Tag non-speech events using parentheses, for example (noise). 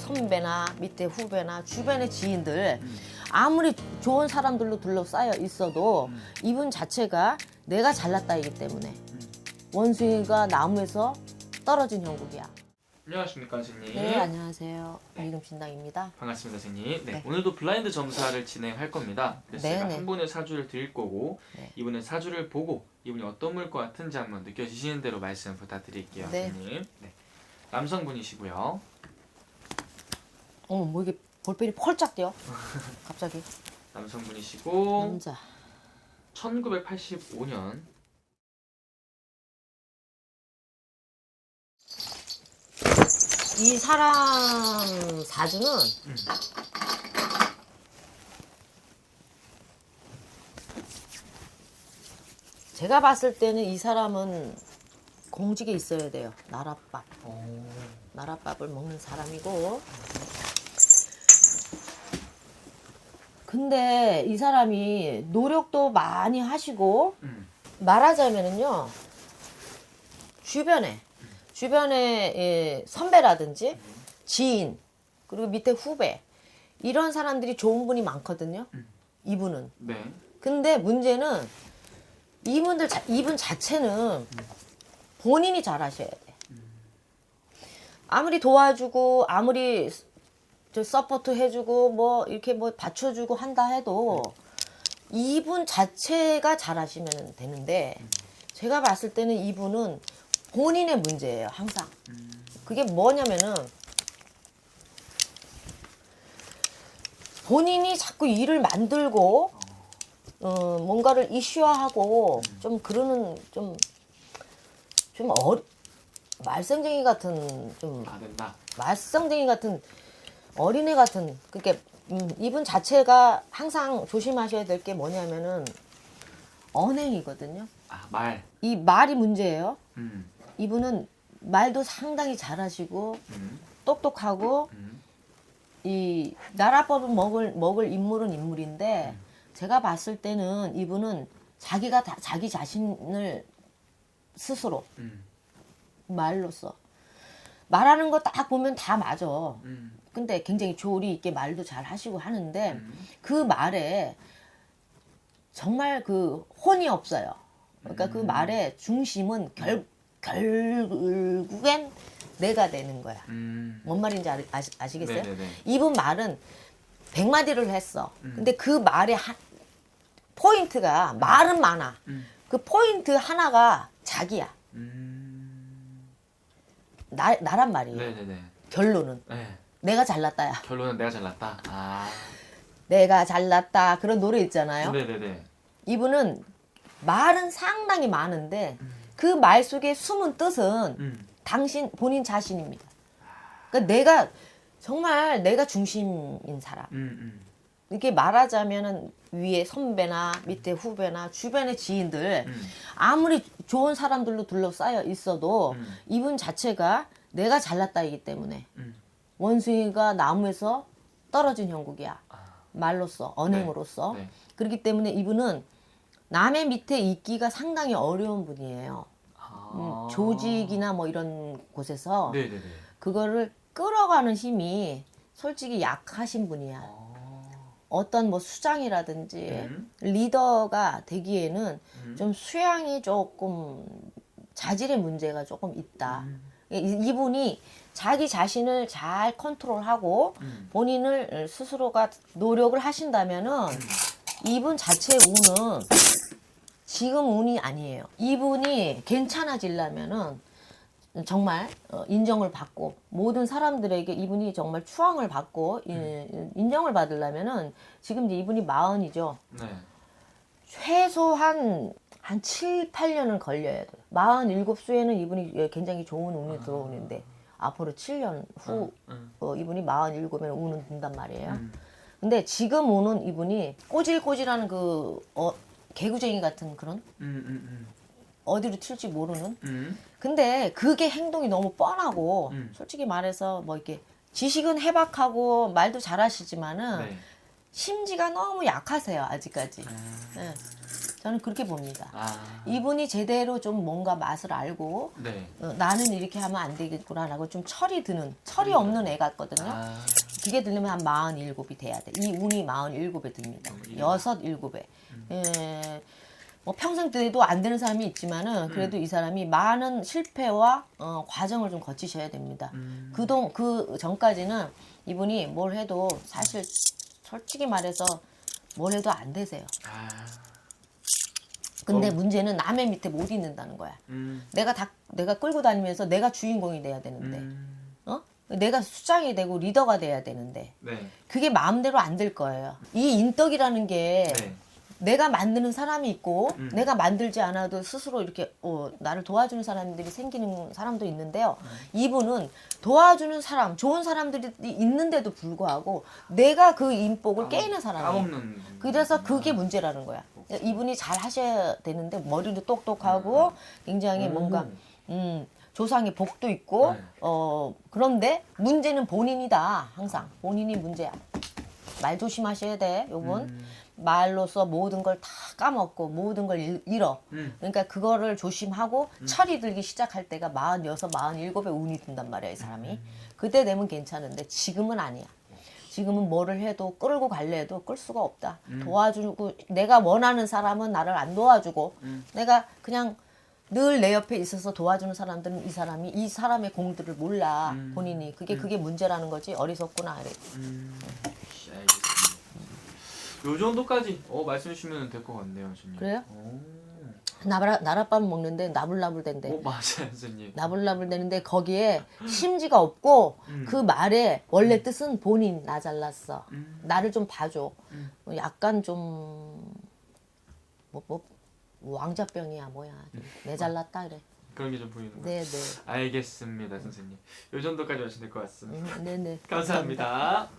선배나 밑에 후배나 주변의 지인들 아무리 좋은 사람들로 둘러싸여 있어도 이분 자체가 내가 잘났다이기 때문에 원숭이가 나무에서 떨어진 형국이야. 안녕하십니까 선생님. 네, 안녕하세요. 이금 신당입니다. 반갑습니다 선생님. 네, 네. 오늘도 블라인드 점사를 진행할 겁니다. 그래서 네, 제가 네. 한 분의 사주를 드릴 거고 네. 이분의 사주를 보고 이분이 어떤 물 것 같은지 한번 느껴지시는 대로 말씀 부탁드릴게요 네. 선생님. 네. 남성분이시고요. 어머, 뭐 이게 볼펜이 펄짝 뛰어? (laughs) 갑자기. 남성분이시고 남자. 1985년 이 사람 사주는 음. 제가 봤을 때는 이 사람은 공직에 있어야 돼요. 나랏밥. 나랏밥을 먹는 사람이고. 근데 이 사람이 노력도 많이 하시고 음. 말하자면은요 주변에 주변에 예, 선배라든지 지인 그리고 밑에 후배 이런 사람들이 좋은 분이 많거든요. 이분은 네. 근데 문제는 이분들 자, 이분 자체는 본인이 잘하셔야 돼. 아무리 도와주고 아무리 저 서포트 해주고 뭐 이렇게 뭐 받쳐주고 한다 해도 이분 자체가 잘하시면 되는데 제가 봤을 때는 이분은 본인의 문제예요 항상. 그게 뭐냐면은 본인이 자꾸 일을 만들고 어, 뭔가를 이슈화하고 좀 그러는 좀좀 어, 말썽쟁이 같은 좀 아. 말썽쟁이 같은 어린애 같은 그게 음, 이분 자체가 항상 조심하셔야 될 게 뭐냐면은 언행이거든요. 아 말. 이 말이 문제예요. 음. 이분은 말도 상당히 잘하시고 음. 똑똑하고 음. 이 나라법을 먹을 먹을 인물은 인물인데 음. 제가 봤을 때는 이분은 자기가 다, 자기 자신을 스스로 음. 말로써 말하는 거 딱 보면 다 맞아. 음. 근데 굉장히 조리 있게 말도 잘 하시고 하는데 음. 그 말에 정말 그 혼이 없어요. 그러니까 그 음. 말의 중심은 결 결국엔 내가 되는 거야. 음. 뭔 말인지 아, 아시, 아시겠어요? 네네네. 이분 말은 백마디를 했어. 음. 근데 그 말의 한, 포인트가 말은 많아. 음. 그 포인트 하나가 자기야. 음. 나, 나란 말이에요. 네네네. 결론은 네. 내가 잘났다야. 결론은 내가 잘났다. 아. 내가 잘났다. 그런 노래 있잖아요. 네네네. 이분은 말은 상당히 많은데 그 말 속에 숨은 뜻은 음. 당신 본인 자신입니다. 그러니까 내가 정말 내가 중심인 사람. 음. 음. 이렇게 말하자면은 위에 선배나 밑에 후배나 주변의 지인들 음. 아무리 좋은 사람들로 둘러싸여 있어도 음. 이분 자체가 내가 잘났다이기 때문에 음. 원숭이가 나무에서 떨어진 형국이야. 말로써 언행으로서 네. 그렇기 때문에 이분은 남의 밑에 있기가 상당히 어려운 분이에요. 아. 음, 조직이나 뭐 이런 곳에서 네네네. 그거를 끌어가는 힘이 솔직히 약하신 분이야. 아. 어떤 뭐 수장이라든지 음. 리더가 되기에는 음. 좀 수양이 조금 자질의 문제가 조금 있다. 음. 이- 이분이 자기 자신을 잘 컨트롤하고 음. 본인을 스스로가 노력을 하신다면은 이분 자체의 운은 지금 운이 아니에요. 이분이 괜찮아지려면은 정말 어, 인정을 받고 모든 사람들에게 이분이 정말 추앙을 받고 이- 인정을 받으려면은 지금 이제 이분이 마흔이죠. 네. 최소한 한 7, 8년은 걸려야 돼요. 47수에는 이분이 굉장히 좋은 운이 들어오는데 앞으로 7년 후 음. 어, 이분이 47이면 운은 든단 말이에요. 음. 근데 지금 오는 이분이 꼬질꼬질한 그 어, 개구쟁이 같은 그런 음. 음. 어디로 튈지 모르는 음. 근데 그게 행동이 너무 뻔하고 음. 솔직히 말해서 뭐 이렇게 지식은 해박하고 말도 잘하시지만은 네. 심지가 너무 약하세요 아직까지 아. 예. 저는 그렇게 봅니다. 아, 이분이 제대로 좀 뭔가 맛을 알고 네. 어, 나는 이렇게 하면 안 되겠구나라고 좀 철이 드는 철이 없는 애 같거든요. 아, 그게 들려면 한 47이 돼야 돼. 이 운이 47에 듭니다. 음, 여섯, 일곱에. 예. 뭐 평생 때도 안 되는 사람이 있지만은 그래도 이 사람이 많은 실패와 어, 과정을 좀 거치셔야 됩니다. 음. 그동 그 전까지는 이분이 뭘 해도 사실 솔직히 말해서 뭘 해도 안 되세요. 아, 근데 어. 문제는 남의 밑에 못 있는다는 거야. 음, 내가 다 내가 끌고 다니면서 내가 주인공이 돼야 되는데, 음, 어? 내가 수장이 되고 리더가 돼야 되는데 네, 그게 마음대로 안 될 거예요. 이 인덕이라는 게 네, 내가 만드는 사람이 있고 음. 내가 만들지 않아도 스스로 이렇게 어, 나를 도와주는 사람들이 생기는 사람도 있는데요. 음. 이분은 도와주는 사람, 좋은 사람들이 있는데도 불구하고 내가 그 인복을 깨는 사람이에요. 까먹는. 그래서 그게 문제라는 거야. 이분이 잘 하셔야 되는데 머리도 똑똑하고 굉장히 오. 뭔가 음, 조상의 복도 있고 네. 어 그런데 문제는 본인이다. 항상 본인이 문제야. 말 조심하셔야 돼. 요분 음, 말로써 모든 걸 다 까먹고 모든 걸 잃- 잃어. 음. 그러니까 그거를 조심하고 철이 들기 시작할 때가 46, 47에 운이 든단 말이야, 이 사람이. 그때 되면 괜찮은데 지금은 아니야. 지금은 뭐를 해도 끌고 갈래 해도 끌 수가 없다. 도와주고 내가 원하는 사람은 나를 안 도와주고 내가 그냥 늘 내 옆에 있어서 도와주는 사람들은 이 사람이 이 사람의 공들을 몰라 본인이 그게 그게 문제라는 거지 어리석구나 이래. 음. 요 정도까지 어, 말씀해 주시면 될 것 같네요, 선생님. 그래요? 오, 나라 나랏밥 먹는데 나불나불댄대. 오 맞아요, 선생님. 나불나불 되는데 거기에 심지가 없고 그 말의 원래 뜻은 본인 나 잘났어 음. 나를 좀 봐줘 음. 뭐 약간 좀 뭐, 뭐 왕자병이야 뭐야 내 잘났다 그래 그런 게 좀 보이는 거예요. 네 네 알겠습니다, 선생님. 요 정도까지 하시면 될 것 같습니다. 음, 네 네 (laughs) 감사합니다.